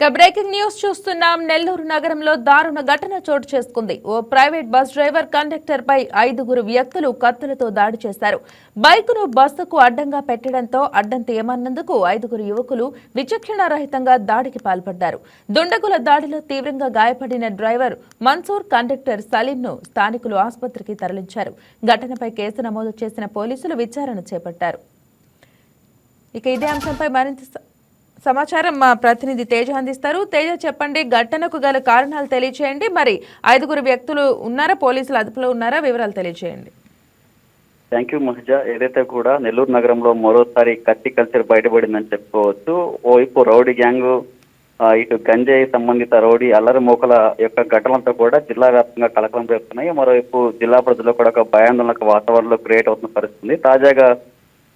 ఇక breaking news చూస్తున్నాం. నెల్లూరు నగరంలో దారుణ ఘటన చోటు చేసుకుంది. ఓ ప్రైవేట్ బస్ డ్రైవర్ కండక్టర్ పై ఐదుగురు వ్యక్తులు కత్తులతో దాడి చేశారు. బైకును బస్సుకు అడ్డంగా పెట్టడంతో అడ్డం తీయమన్నందుకు ఐదుగురు యువకులు విచక్షణారహితంగా దాడికి పాల్పడ్డారు. దుండగుల దాడిలో తీవ్రంగా గాయపడిన డ్రైవర్ మన్సూర్ కండక్టర్ సలీంను స్థానికులు ఆసుపత్రికి తరలించారు. ఘటనపై కేసు నమోదు చేసిన పోలీసులు విచారణ చేపట్టారు. ఇక ఇదే అంశంపై మరింత సమాచారం మా ప్రతినిధి తేజ అందిస్తారు. తేజ చెప్పండి ఘటనకు గల కారణాలు తెలియచేయండి. మరి ఐదుగురు వ్యక్తులు ఉన్నారా? పోలీసులు అదుపులో ఉన్నారా? వివరాలు తెలియచేయండి. Thank you Mahaja. ఏదైతే కూడా నెల్లూరు నగరంలో మరోసారి కత్తి కల్చర్ బయటపడిందని చెప్పుకోవచ్చు. ఓవైపు రౌడీ గ్యాంగ్ ఇటు గంజాయి సంబంధిత రౌడీ అల్లరి మోకల యొక్క ఘటనలతో కూడా జిల్లా వ్యాప్తంగా కలకలం రేపుతున్నాయి. మరోవైపు జిల్లా ప్రజల్లో కూడా ఒక భయాందోళన వాతావరణంలో క్రియేట్ అవుతున్న పరిస్థితి తాజాగా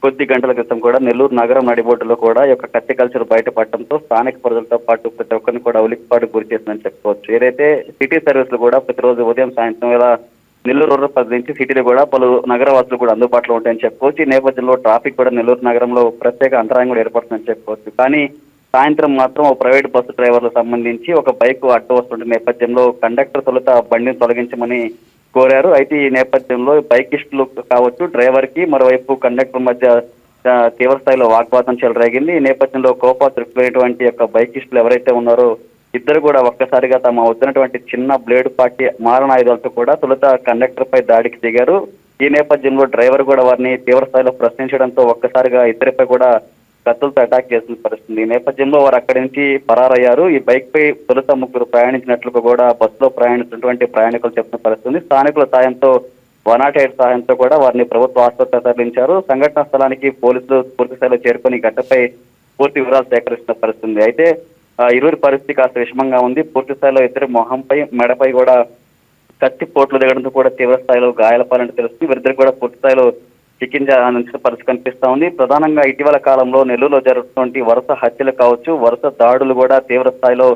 కొద్ది గంటల క్రితం కూడా నెల్లూరు నగరం నడిబొడ్డులో కూడా ఈ యొక్క కత్తి కల్చర్ బయటపడటంతో స్థానిక ప్రజలతో పాటు ప్రతి ఒక్కరిని కూడా ఉలిక్కిపాటు గురి చేసిందని చెప్పుకోవచ్చు. ఏదైతే సిటీ సర్వీసులు కూడా ప్రతిరోజు ఉదయం సాయంత్రం ఇలా నెల్లూరు రూరల్ పరిధి నుంచి సిటీలో కూడా పలు నగరవాసులు కూడా అందుబాటులో ఉంటాయని చెప్పుకోవచ్చు. ఈ నేపథ్యంలో ట్రాఫిక్ కూడా నెల్లూరు నగరంలో ప్రత్యేక అంతరాయం కూడా ఏర్పడుతుందని చెప్పుకోవచ్చు. కానీ సాయంత్రం మాత్రం ఒక ప్రైవేట్ బస్సు డ్రైవర్లకు సంబంధించి ఒక బైక్ అడ్డు వస్తుండే నేపథ్యంలో కండక్టర్ తొలుత బండిని తొలగించమని కోరారు. అయితే ఈ నేపథ్యంలో బైకిస్టులు కావచ్చు డ్రైవర్కి మరోవైపు కండక్టర్ మధ్య తీవ్ర స్థాయిలో వాగ్వాదం చెలరేగింది. ఈ నేపథ్యంలో కోపా కోపాతృప్తమైనటువంటి యొక్క బైకిస్టులు ఎవరైతే ఉన్నారో ఇద్దరు కూడా ఒక్కసారిగా తమ వద్దనటువంటి చిన్న బ్లేడ్ పార్టీ మారణాయుధాలతో కూడా తొలుత కండక్టర్ పై దాడికి దిగారు. ఈ నేపథ్యంలో డ్రైవర్ కూడా వారిని తీవ్ర స్థాయిలో ప్రశ్నించడంతో ఒక్కసారిగా ఇద్దరిపై కూడా కత్తులతో అటాక్ చేసిన పరిస్థితి. ఈ నేపథ్యంలో వారు అక్కడి నుంచి పరారయ్యారు. ఈ బైక్ పై తొలుత ముగ్గురు ప్రయాణించినట్లుగా కూడా బస్సులో ప్రయాణిస్తున్నటువంటి ప్రయాణికులు చెప్తున్న పరిస్థితి స్థానికుల సాయంతో వన్ నాట్ ఎయిట్ సహాయంతో కూడా వారిని ప్రభుత్వ ఆసుపత్రి తరలించారు. సంఘటన స్థలానికి పోలీసులు పూర్తి స్థాయిలో చేరుకొని ఈ ఘటనపై పూర్తి వివరాలు సేకరిస్తున్న పరిస్థితి అయితే ఆ, ఇరువురి పరిస్థితి కాస్త విషమంగా ఉంది. పూర్తి స్థాయిలో ఇద్దరు మొహంపై మెడపై కూడా కత్తి పోట్లు దిగడంతో కూడా తీవ్ర స్థాయిలో గాయాల పాలంటే తెలుస్తుంది. వీరిద్దరు కూడా పూర్తి స్థాయిలో చికిత్స పరిస్థితి కనిపిస్తా ఉంది. ప్రధానంగా ఇటీవల కాలంలో నెల్లూరులో జరుగుతున్నటువంటి వరుస హత్యలు కావచ్చు వరుస దాడులు కూడా తీవ్ర స్థాయిలో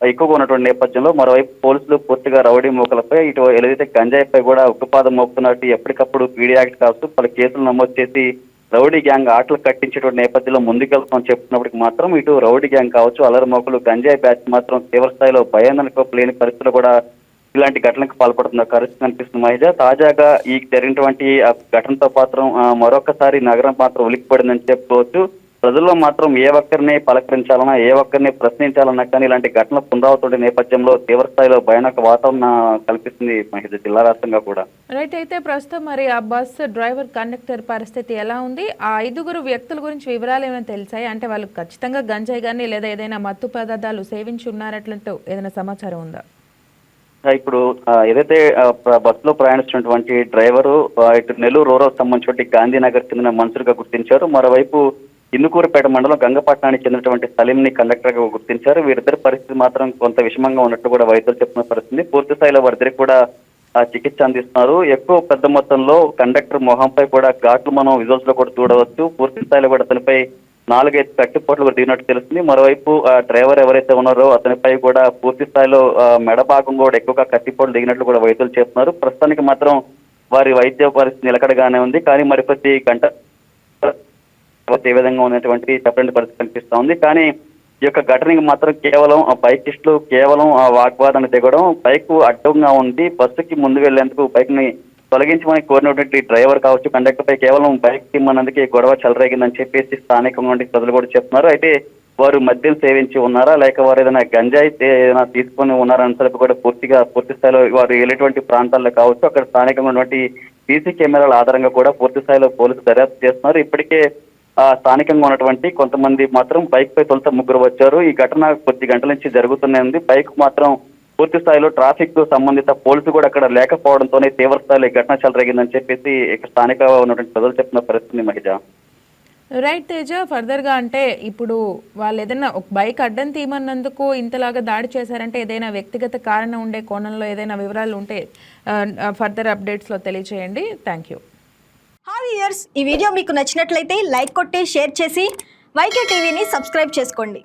ఎక్కువగా ఉన్నటువంటి నేపథ్యంలో మరోవైపు పోలీసులు పూర్తిగా రౌడీ మూకలపై ఇటు ఏదైతే గంజాయిపై కూడా ఉక్కుపాదం మోపుతున్నట్టు ఎప్పటికప్పుడు పీడీ యాక్ట్ కావచ్చు పలు కేసులు నమోదు చేసి రౌడీ గ్యాంగ్ ఆటలు కట్టించేటువంటి నేపథ్యంలో ముందుకెళ్తామని చెప్తున్నప్పటికి మాత్రం ఇటు రౌడీ గ్యాంగ్ కావచ్చు అల్లరి మోకలు గంజాయి బ్యాచ్ మాత్రం తీవ్ర స్థాయిలో భయాందనకు లేని పరిస్థితులు కూడా ఇలాంటి ఘటనకు పాల్పడుతున్న పరిస్థితి కనిపిస్తుంది. మహిళ తాజాగా ఈ జరిగినటువంటి ఘటనతో మాత్రం మరొకసారి నగరం మాత్రం ఉలిక్కిపడిందని చెప్పుకోవచ్చు. ప్రజల్లో మాత్రం ఏ ఒక్కరిని పలకరించాలన్నా ఏ ఒక్కరిని ప్రశ్నించాలన్నా కానీ ఇలాంటి ఘటనలు పునరావతుండే నేపథ్యంలో తీవ్ర స్థాయిలో భయానక వాతావరణం కల్పిస్తుంది మహిళ జిల్లా వ్యాప్తంగా కూడా. రైట్ అయితే ప్రస్తుతం మరి ఆ బస్సు డ్రైవర్ కండక్టర్ పరిస్థితి ఎలా ఉంది? ఆ ఐదుగురు వ్యక్తుల గురించి వివరాలు ఏమైనా తెలిసాయి? అంటే వాళ్ళు ఖచ్చితంగా గంజాయి కానీ లేదా ఏదైనా మత్తు పదార్థాలు సేవించి ఉన్నారట్లంటూ ఏదైనా సమాచారం ఉందా? ఇప్పుడు ఏదైతే బస్సులో ప్రయాణిస్తున్నటువంటి డ్రైవరు ఇటు నెల్లూరు రూరల్ సంబంధించినటువంటి గాంధీనగర్ చెందిన మనుషులుగా గుర్తించారు. మరోవైపు ఇందుకూరుపేట మండలం గంగపట్నానికి చెందినటువంటి సలీం ని కండక్టర్గా గుర్తించారు. వీరిద్దరి పరిస్థితి మాత్రం కొంత విషమంగా ఉన్నట్టు కూడా వైద్యులు చెప్తున్న పరిస్థితి. పూర్తి స్థాయిలో వారిద్దరికి కూడా చికిత్స అందిస్తున్నారు. ఎక్కువ పెద్ద మొత్తంలో కండక్టర్ మొహంపై కూడా ఘాట్లు మనం విజువల్స్లో కూడా చూడవచ్చు. పూర్తి స్థాయిలో కూడా అతనిపై నాలుగైదు కట్టుపోట్లు దిగినట్టు తెలుస్తుంది. మరోవైపు ఆ డ్రైవర్ ఎవరైతే ఉన్నారో అతనిపై కూడా పూర్తి స్థాయిలో మెడ భాగం కూడా ఎక్కువగా కట్టిపోట్లు దిగినట్లు కూడా వైద్యులు చెప్తున్నారు. ప్రస్తుతానికి మాత్రం వారి వైద్య పరిస్థితి నిలకడగానే ఉంది. కానీ మరి ప్రతి గంట ఏ విధంగా ఉన్నటువంటి చెప్పలేని పరిస్థితి కనిపిస్తా ఉంది. కానీ ఈ యొక్క ఘటనకి మాత్రం కేవలం ఆ బైకిస్టులు కేవలం ఆ వాగ్వాదాన్ని దిగడం బైక్ అడ్డంగా ఉంది. బస్సుకి ముందు వెళ్ళేందుకు బైక్ని తొలగించమని కోరినటువంటి డ్రైవర్ కావచ్చు కండక్టర్ పై కేవలం బైక్ తిమ్మన్నందుకే గొడవ చెలరేగిందని చెప్పేసి స్థానికంగా ప్రజలు కూడా చెప్తున్నారు. అయితే వారు మద్యం సేవించి ఉన్నారా? లేక వారు ఏదైనా గంజాయి ఏదైనా తీసుకొని ఉన్నారా అని కూడా పూర్తిగా పూర్తి స్థాయిలో వారు వెళ్ళేటువంటి ప్రాంతాల్లో కావచ్చు అక్కడ స్థానికంగా ఉన్నటువంటి సీసీ కెమెరాల ఆధారంగా కూడా పూర్తి స్థాయిలో పోలీసు దర్యాప్తు చేస్తున్నారు. ఇప్పటికే ఆ స్థానికంగా ఉన్నటువంటి కొంతమంది మాత్రం బైక్ పై తొలుత ముగ్గురు వచ్చారు. ఈ ఘటన కొద్ది గంటల నుంచి జరుగుతూనే ఉంది. బైక్ మాత్రం పూర్తి స్థాయిలో ట్రాఫిక్ సంబంధిత పోలీసు కూడా అక్కడ లేకపోవడంతోనే తీవ్ర స్థాయిలో ఘటన చెలరేగిందని చెప్పేసి ఇక్కడ స్థానిక ఉన్నటువంటి ప్రజలు చెప్తున్న పరిస్థితి మహిళ రైట్ తేజ. ఫర్దర్గా అంటే ఇప్పుడు వాళ్ళు ఏదైనా ఒక బైక్ అడ్డం తీయమన్నందుకు ఇంతలాగా దాడి చేశారంటే ఏదైనా వ్యక్తిగత కారణం ఉండే కోణంలో ఏదైనా వివరాలు ఉంటే ఫర్దర్ అప్డేట్స్లో తెలియచేయండి. థ్యాంక్ యూ హాయ్ ఇయర్స్ ఈ వీడియో మీకు నచ్చినట్లయితే లైక్ కొట్టి షేర్ చేసి వైకే టీవీని సబ్స్క్రైబ్ చేసుకోండి.